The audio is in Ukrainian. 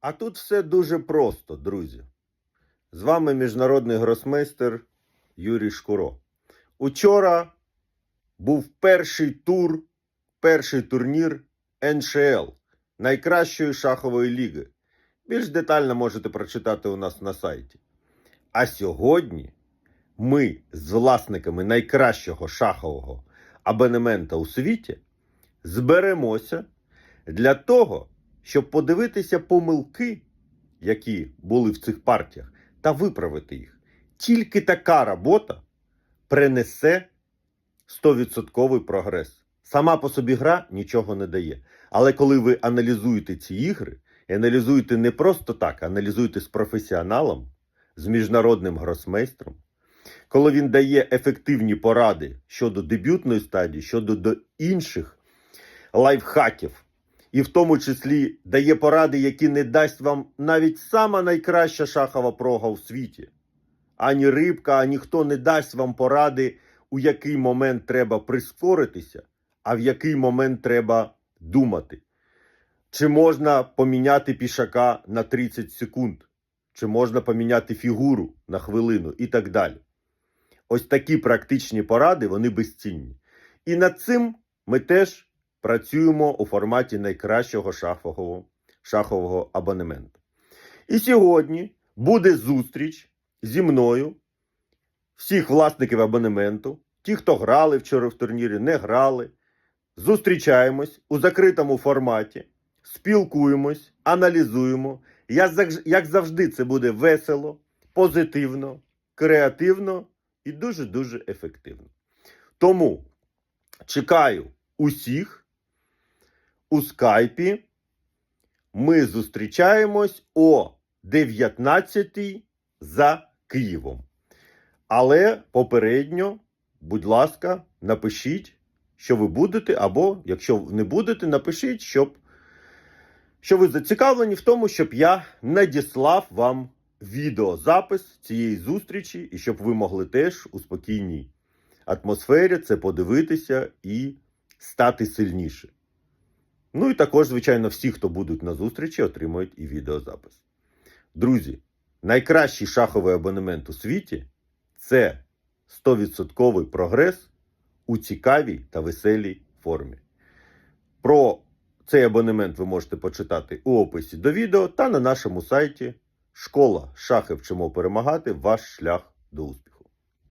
А тут все дуже просто, друзі. З вами міжнародний гросмейстер Юрій Шкуро. Учора був перший тур, перший турнір НШЛ найкращої шахової ліги. Більш детально можете прочитати у нас на сайті. А сьогодні ми з власниками найкращого шахового абонемента у світі зберемося для того, щоб подивитися помилки, які були в цих партіях, та виправити їх. Тільки така робота принесе 100% прогрес. Сама по собі гра нічого не дає. Але коли ви аналізуєте ці ігри, і аналізуєте не просто так, аналізуєте з професіоналом, з міжнародним гросмейстром, коли він дає ефективні поради щодо дебютної стадії, щодо до інших лайфхаків, і в тому числі дає поради, які не дасть вам навіть сама найкраща шахова прога у світі. Ані рибка, ані хто не дасть вам поради, у який момент треба прискоритися, а в який момент треба думати. Чи можна поміняти пішака на 30 секунд, чи можна поміняти фігуру на хвилину і так далі. Ось такі практичні поради, вони безцінні. І над цим ми теж працюємо у форматі найкращого шахового, шахового абонементу. І сьогодні буде зустріч зі мною, всіх власників абонементу, ті, хто грали вчора в турнірі, не грали. Зустрічаємось у закритому форматі, спілкуємось, аналізуємо. Я, як завжди, це буде весело, позитивно, креативно і дуже-дуже ефективно. Тому чекаю усіх у скайпі. Ми зустрічаємось о 19 за Києвом. Але попередньо, будь ласка, напишіть, що ви будете, або якщо не будете, напишіть, щоб, що ви зацікавлені в тому, щоб я надіслав вам відеозапис цієї зустрічі, і щоб ви могли теж у спокійній атмосфері це подивитися і стати сильніше. Ну і також, звичайно, всі, хто будуть на зустрічі, отримують і відеозапис. Друзі, найкращий шаховий абонемент у світі це 100% прогрес у цікавій та веселій формі. Про цей абонемент ви можете почитати у описі до відео та на нашому сайті Школа шахи вчимо перемагати ваш шлях до успіху.